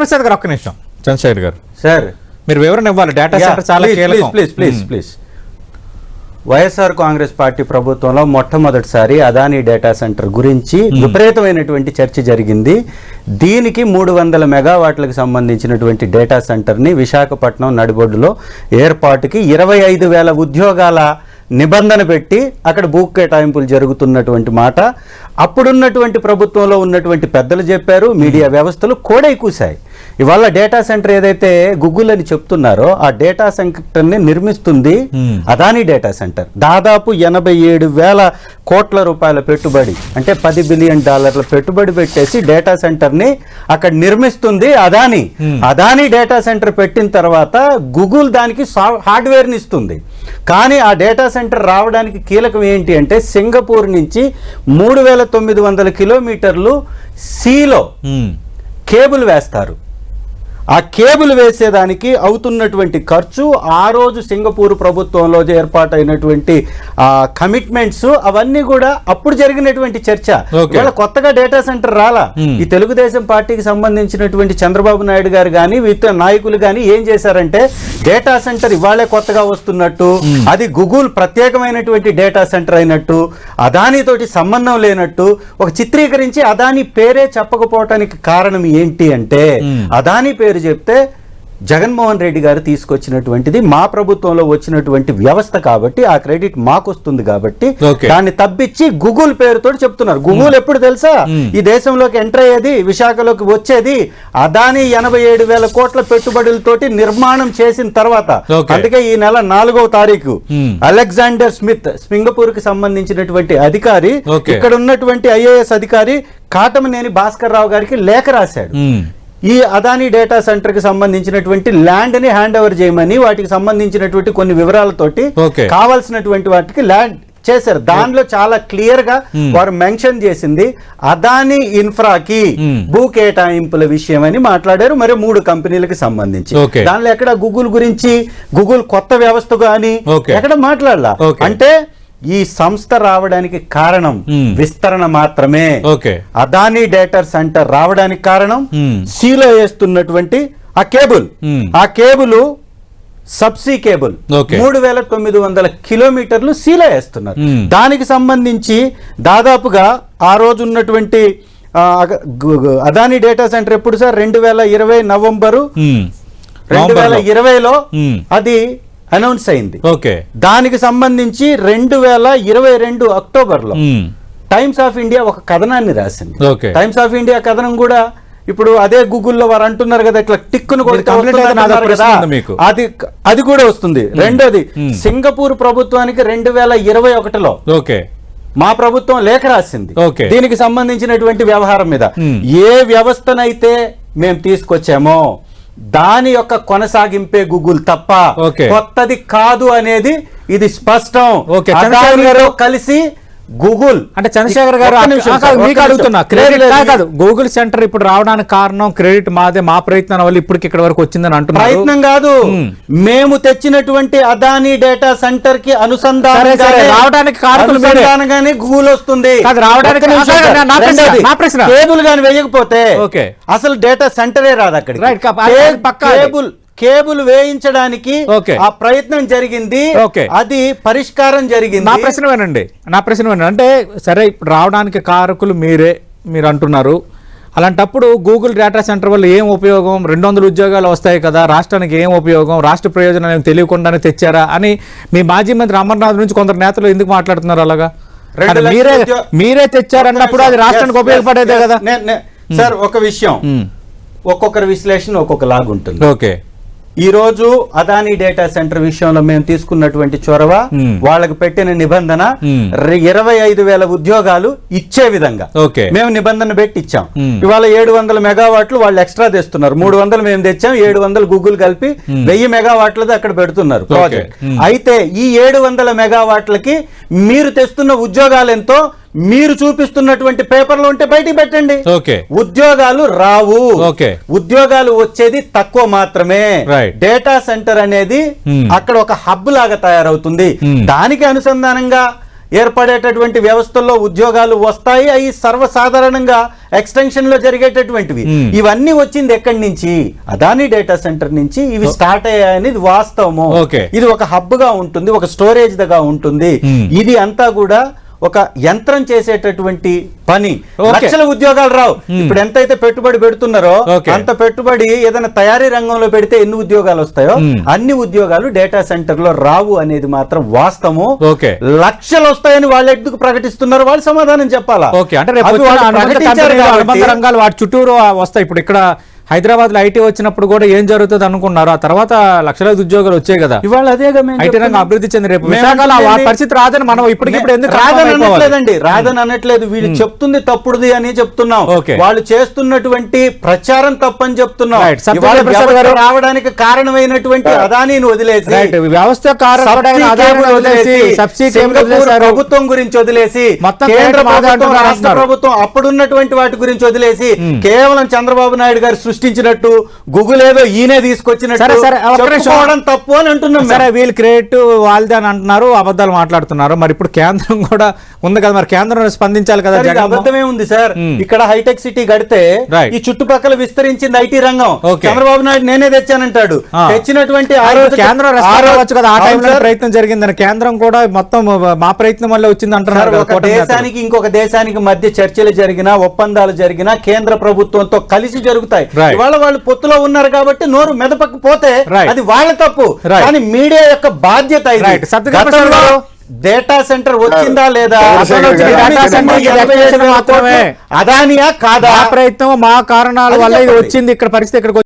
ప్రసాద్ గారు ఒక్క నిమిషం. చంద్రశేఖర్ గారు. సార్. మీరు వివరణ ఇవ్వాలి. డేటా సెంటర్ చాలా కీలకం. Please please please YSR Congress party ప్రభుత్వంలో మొట్టమొదటిసారి అదానీ డేటా సెంటర్ గురించి విపరీతమైనటువంటి చర్చ జరిగింది. దీనికి మూడు వందల మెగావాట్లకు సంబంధించినటువంటి డేటా సెంటర్ని విశాఖపట్నం నడిబొడ్డులో ఏర్పాటుకి ఇరవై ఐదు వేల ఉద్యోగాల నిబంధన పెట్టి అక్కడ భూ కేటాయింపులు జరుగుతున్నటువంటి మాట. అప్పుడున్నటువంటి ప్రభుత్వంలో ఉన్నటువంటి పెద్దలు చెప్పారు. మీడియా వ్యవస్థలు కోడై కూశాయి. ఇవాళ డేటా సెంటర్ ఏదైతే గూగుల్ అని చెప్తున్నారో ఆ డేటా సెంటర్ని నిర్మిస్తుంది అదానీ డేటా సెంటర్ దాదాపు ఎనభై ఏడు వేల కోట్ల రూపాయల పెట్టుబడి అంటే పది బిలియన్ డాలర్ల పెట్టుబడి పెట్టేసి డేటా సెంటర్ని అక్కడ నిర్మిస్తుంది అదానీ. అదానీ డేటా సెంటర్ పెట్టిన తర్వాత గూగుల్ దానికి హార్డ్వేర్ని ఇస్తుంది. కానీ ఆ డేటా సెంటర్ రావడానికి కీలకం ఏంటి అంటే సింగపూర్ నుంచి మూడు వేల తొమ్మిది వందల కిలోమీటర్లు సీలో మ్మ్. కేబుల్ వేస్తారు. ఆ కేబుల్ వేసేదానికి అవుతున్నటువంటి ఖర్చు ఆ రోజు సింగపూర్ ప్రభుత్వంలో ఏర్పాటైనటువంటి ఆ కమిట్మెంట్స్ అవన్నీ కూడా అప్పుడు జరిగినటువంటి చర్చ. ఇవాళ కొత్తగా డేటా సెంటర్ రాలా. ఈ తెలుగుదేశం పార్టీకి సంబంధించినటువంటి చంద్రబాబు నాయుడు గారు కానీ విత్ నాయకులు కానీ ఏం చేశారంటే డేటా సెంటర్ ఇవాళే కొత్తగా వస్తున్నట్టు అది గూగుల్ ప్రత్యేకమైనటువంటి డేటా సెంటర్ అయినట్టు అదానీ తోటి సంబంధం లేనట్టు ఒక చిత్రీకరించి అదానీ పేరే చెప్పకపోవటానికి కారణం ఏంటి అంటే. అదానీ పేరు చెప్తే జగన్మోహన్ రెడ్డి గారు తీసుకొచ్చినటువంటిది మా ప్రభుత్వంలో వచ్చినటువంటి వ్యవస్థ కాబట్టి ఆ క్రెడిట్ మాకు వస్తుంది కాబట్టి. దాన్ని తప్పించి గూగుల్ పేరుతో చెప్తున్నారు గూగుల్ ఎప్పుడు తెలుసా ఈ దేశంలోకి ఎంటర్ అయ్యేది విశాఖలోకి వచ్చేది అదాని ఎనభై ఏడు వేల కోట్ల పెట్టుబడులతోటి నిర్మాణం చేసిన తర్వాత. అందుకే ఈ నెల నాలుగవ తారీఖు. అలెగ్జాండర్ స్మిత్ సింగపూర్కి సంబంధించినటువంటి అధికారి. ఇక్కడ ఉన్నటువంటి ఐఏఎస్ అధికారి కాటమనేని భాస్కర్ రావు గారికి లేఖ రాశాడు. ఈ అదానీ డేటా సెంటర్కి సంబంధించినటువంటి ల్యాండ్ని హ్యాండ్ ఓవర్ చేయమని వాటికి సంబంధించినటువంటి కొన్ని వివరాలతోటి. కావాల్సినటువంటి వాటికి ల్యాండ్ చేశారు దానిలో చాలా క్లియర్గా వారు మెన్షన్ చేసింది అదానీ ఇన్ఫ్రాకి. భూ కేటాయింపుల విషయం అని మాట్లాడారు మరి మూడు కంపెనీలకు సంబంధించి. దానిలో ఎక్కడ గూగుల్ గురించి గూగుల్ కొత్త వ్యవస్థ కానీ. ఎక్కడ మాట్లాడలా. అంటే ఈ సంస్థ రావడానికి కారణం Hmm. విస్తరణ మాత్రమే ఓకే అదానీ డేటా సెంటర్ రావడానికి కారణం Hmm. సీలో వేస్తున్నటువంటి ఆ కేబుల్ Hmm. ఆ కేబుల్ సబ్సీ కేబుల్. మూడు వేల తొమ్మిది వందల కిలోమీటర్లు సీలో వేస్తున్నారు. దానికి సంబంధించి దాదాపుగా ఆ రోజు ఉన్నటువంటి అదానీ డేటా సెంటర్ ఎప్పుడు సార్ రెండు వేల ఇరవై నవంబరు. రెండు వేల. ఇరవైలో. అది అనౌన్స్ అయింది ఓకే దానికి సంబంధించి రెండు వేల ఇరవై రెండు అక్టోబర్లో. టైమ్స్ ఆఫ్ ఇండియా ఒక కథనాన్ని రాసింది. టైమ్స్ ఆఫ్ ఇండియా కథనం కూడా ఇప్పుడు అదే గూగుల్లో వారు అంటున్నారు కదా ఇట్లా టిక్కును మీకు. అది అది కూడా వస్తుంది రెండోది. సింగపూర్ ప్రభుత్వానికి రెండు వేల ఇరవై ఒకటిలో ఓకే మా ప్రభుత్వం లేఖ రాసింది ఓకే. దీనికి సంబంధించినటువంటి వ్యవహారం మీద. ఏ వ్యవస్థనైతే మేము తీసుకొచ్చామో దాని యొక్క కొనసాగింపే గూగుల్ తప్ప. కొత్తది కాదు అనేది ఇది స్పష్టం కలిసి గూగుల్ అంటే చంద్రశేఖర్ గారు మీకు. అడుగుతున్నా క్రెడిట్ కాదు, గూగుల్ సెంటర్ ఇప్పుడు రావడానికి కారణం క్రెడిట్ మాదే మా ప్రయత్నం వల్ల ఇప్పటికి ఇక్కడ వరకు వచ్చిందని అంటున్నారు ప్రయత్నం కాదు మ్మ్. తెచ్చినటువంటి అదానీ డేటా సెంటర్కి సరే, రావడానికి. అనుసంధానంగానే గూగుల్ వస్తుంది రావడానికి-. కేబుల్ గాని వేయకపోతే ఓకే. అసలు డేటా సెంటరే రాదు అది. కేబుల్ కేబుల్ వేయించడానికి ఓకే. ఆ ప్రయత్నం జరిగింది. ఓకే. అది పరిష్కారం జరిగింది. నా ప్రశ్న వినండి నా ప్రశ్న అంటే సరే ఇప్పుడు రావడానికి కారకులు మీరే మీరు అంటున్నారు అలాంటప్పుడు గూగుల్ డేటా సెంటర్ వల్ల ఏం ఉపయోగం? రెండు వందల ఉద్యోగాలు వస్తాయి కదా. రాష్ట్రానికి ఏం ఉపయోగం? రాష్ట్ర ప్రయోజనాలు ఏం తెలియకుండానే తెచ్చారా అని మీ మాజీ మంత్రి అమర్నాథ్ నుంచి కొందరు నేతలు ఎందుకు మాట్లాడుతున్నారు అలాగా? మీరే మీరే తెచ్చారన్నప్పుడు అది రాష్ట్రానికి ఉపయోగపడేదే కదా. నే- సార్ ఒక విషయం. మ్మ్. ఒక్కొక్కరి విశ్లేషణ ఒక్కొక్క లాగా ఉంటుంది ఓకే. ఈ రోజు అదానీ డేటా సెంటర్ విషయంలో మేము తీసుకున్నటువంటి చొరవ Hmm. వాళ్ళకి పెట్టిన నిబంధన Hmm. ఇరవై ఐదు వేల ఉద్యోగాలు ఇచ్చే విధంగా ఓకే. మేము నిబంధన పెట్టి ఇచ్చాం Hmm. ఇవాళ ఏడు వందల మెగావాట్లు వాళ్ళు ఎక్స్ట్రా తెస్తున్నారు మూడు వందలు మేము తెచ్చాం ఏడు వందలు గూగుల్ కలిపి వెయ్యి మెగావాట్లది అక్కడ పెడుతున్నారు ప్రాజెక్ట్. అయితే ఈ ఏడు వందల మెగావాట్లకి మీరు తెస్తున్న ఉద్యోగాలు ఎంతో మీరు చూపిస్తున్నటువంటి పేపర్లో ఉంటే బయటికి పెట్టండి ఓకే ఉద్యోగాలు రావు ఓకే. ఉద్యోగాలు వచ్చేది తక్కువ మాత్రమే. డేటా సెంటర్ అనేది Hmm. అక్కడ ఒక హబ్ లాగా తయారవుతుంది Hmm. దానికి అనుసంధానంగా ఏర్పడేటటువంటి వ్యవస్థల్లో ఉద్యోగాలు వస్తాయి అవి సర్వసాధారణంగా ఎక్స్టెన్షన్లో జరిగేటటువంటివి Hmm. ఇవన్నీ వచ్చింది ఎక్కడి నుంచి అదాని డేటా సెంటర్ నుంచి ఇవి స్టార్ట్ అయ్యాయని ఇది వాస్తవము. ఇది ఒక హబ్గా ఉంటుంది ఒక స్టోరేజ్గా ఉంటుంది. ఇది అంతా కూడా ఒక యంత్రం చేసేటటువంటి పని. లక్షల ఉద్యోగాలు రావు. ఇప్పుడు ఎంతైతే పెట్టుబడి పెడుతున్నారో. అంత పెట్టుబడి ఏదైనా తయారీ రంగంలో పెడితే ఎన్ని ఉద్యోగాలు వస్తాయో. అన్ని ఉద్యోగాలు డేటా సెంటర్లో రావు అనేది మాత్రం వాస్తవము. ఓకే. లక్షలు వస్తాయని వాళ్ళు ఎందుకు ప్రకటిస్తున్నారు వాళ్ళు సమాధానం చెప్పాలా? అంటే రంగాలు వాటి చుట్టూరు వస్తాయి. ఇప్పుడు ఇక్కడ హైదరాబాద్లో ఐటీ వచ్చినప్పుడు కూడా ఏం జరుగుతుంది అనుకున్నారు ఆ తర్వాత లక్షలాది ఉద్యోగాలు వచ్చాయి కదా. ఇవాళ మేము ఐటీ రంగం. అభివృద్ధి చెంది రేపు విశాఖలో ఆ పరిస్థితి రాదని మనం ఇప్పటికిప్పుడు ఎందుకు రాదని? అనట్లేదండి రాదని అనట్లేదు. వీళ్ళు చెప్తుంది తప్పుడుది అని చెప్తున్నాం. వాళ్ళు చేస్తున్నటువంటి ప్రచారం తప్పని చెప్తున్నాం. రావడానికి కారణమైనటువంటి అదానీని వదిలేసి వ్యవస్థ. ప్రభుత్వం గురించి వదిలేసి మొత్తం కేంద్ర ప్రభుత్వం రాష్ట్ర. ప్రభుత్వం అప్పుడున్నటువంటి వాటి గురించి వదిలేసి కేవలం చంద్రబాబు నాయుడు గారు సృష్టించినట్టు గూగుల్ ఏదో ఈయనే తీసుకొచ్చినట్టు తప్పు అని అంటున్నాం. సరే వీళ్ళు క్రియేట్ వాళ్ళదే అని అంటున్నారు అబద్ధాలు మాట్లాడుతున్నారు మరి ఇప్పుడు కేంద్రం కూడా ఉంది కదా మరి కేంద్రం స్పందించాలి కదా అబద్ధమే ఉంది సార్ మ్మ్. ఇక్కడ హైటెక్ సిటీ కడితే Right. ఈ చుట్టుపక్కల విస్తరించింది ఐటీ రంగం. చంద్రబాబు నాయుడు నేనే తెచ్చానంటాడు. తెచ్చినటువంటి కేంద్రం కదా ఆ టైంలో. ప్రయత్నం జరిగిందని కేంద్రం కూడా మొత్తం మా ప్రయత్నం వల్ల వచ్చింది అంటున్నారు ఒక. దేశానికి ఇంకొక దేశానికి మధ్య చర్చలు జరిగినా ఒప్పందాలు జరిగినా కేంద్ర ప్రభుత్వంతో కలిసి జరుగుతాయి. ఇవాళ వాళ్ళు పొత్తులో ఉన్నారు కాబట్టి నోరు మెదపకు పోతే. అది వాళ్ళ తప్పు. కానీ మీడియా యొక్క బాధ్యత. డేటా సెంటర్ వచ్చిందా లేదా మాత్రమే. కోట్లు అదానియా కాదా ప్రయత్నం మా కారణాల వల్ల ఇది. వచ్చింది ఇక్కడ పరిస్థితి ఇక్కడికి